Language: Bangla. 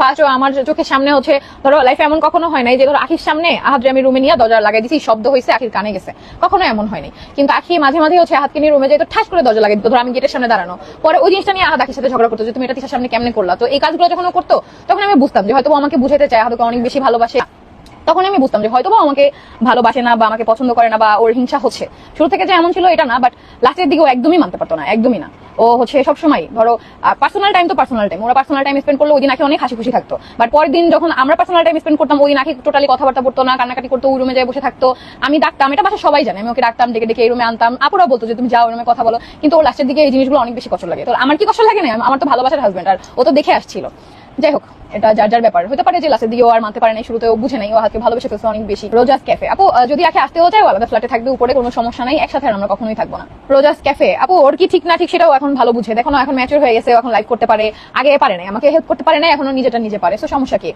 ফার্স্ট আমার চোখের সামনে হচ্ছে, ধরো লাইফে এমন কখনো হয় নাই যে, ধরো, আখির সামনে আমি রুমে নিয়ে দরজা লাগাই দিছি, শব্দ হয়েছে আখির কানে গেছে। কখনো এমন হয়নি। কিন্তু আখি মাঝে মাঝে হচ্ছে নিয়ে রুমে যাইতো ঠাস করে দরজা ধরো, আমি গেটের সামনে দাঁড়ানো। পরে ওই জিনিসটা নিয়ে আহাদ আখির সাথে ঝগড়া করতো, যে, তুমি এটা তিসার সামনে কেমনে করলা? তো এই কাজগুলো যখন করতো, তখন আমি বুঝতাম যে হয়তো আমাকে বুঝাইতে চায়, আহাদকে অনেক বেশি ভালোবাসে। তখন আমি বুঝতাম যে হয়তো বা আমাকে ভালোবাসে না, বা আমাকে পছন্দ করে না, বা ওর হিংসা হচ্ছে। শুরু থেকে যে এমন ছিল, এটা না বাট লাস্টের দিকে ও একদমই মানতে পারতো না, একদমই না। ও হচ্ছে সব সময়, ধরো পার্সোনাল টাইম তো পার্সোনাল টাইম ওরা পার্সোনাল টাইম স্পেন্ড করলে ওই দিন অনেক হাসি খুশি থাকতো। বাট পরের দিন যখন আমরা পার্সোনাল টাইম স্পেন্ড করতাম, ওই দিন আখি টোটালি কথাবার্তা বলতো না, কান্নাকাটি করতো, ওই রুমে যায় বসে থাকতো। আমি ডাকতাম, এটা বাসা সবাই জানে, আমি ওকে ডাকতাম, ডেকে ডেকে এই রুমে আনতাম। আপুরা বলতো যে, তুমি যাও রুমে কথা বলো। কিন্তু ও লাস্টের দিকে এই জিনিসগুলো অনেক বেশি কষ্ট লাগে। তো আমার কি কষ্ট লাগে না? আমার তো ভালোবাসার হাজবেন্ড আর ও তো দেখে আসছিল। যাই হোক এটা যার যার ব্যাপার। হতে পারে যে লাস্টের দিকে আর মানতে পারে নাই শুরুতেও বুঝে নাই, ও হাতকে ভালোবেসে ফেলছে অনেক বেশি। Rosa's cafe. আপু যদি আগে আসতেও চাই আলাদা ফ্ল্যাটে থাকবে, উপরে কোনো সমস্যা নাই, একসাথে আর আমরা কখনোই থাকব না। Rosa's cafe. আপু, ওর কি ঠিক না ঠিক সেটাও এখন ভালো বুঝে। দেখো এখন ম্যাচুর হয়ে গেছে এখন লাইভ করতে পারে, আগে পারে নাই, আমাকে হেল্প করতে পারে না এখনও নিজেটা নিজে পারে। তো সমস্যা কি?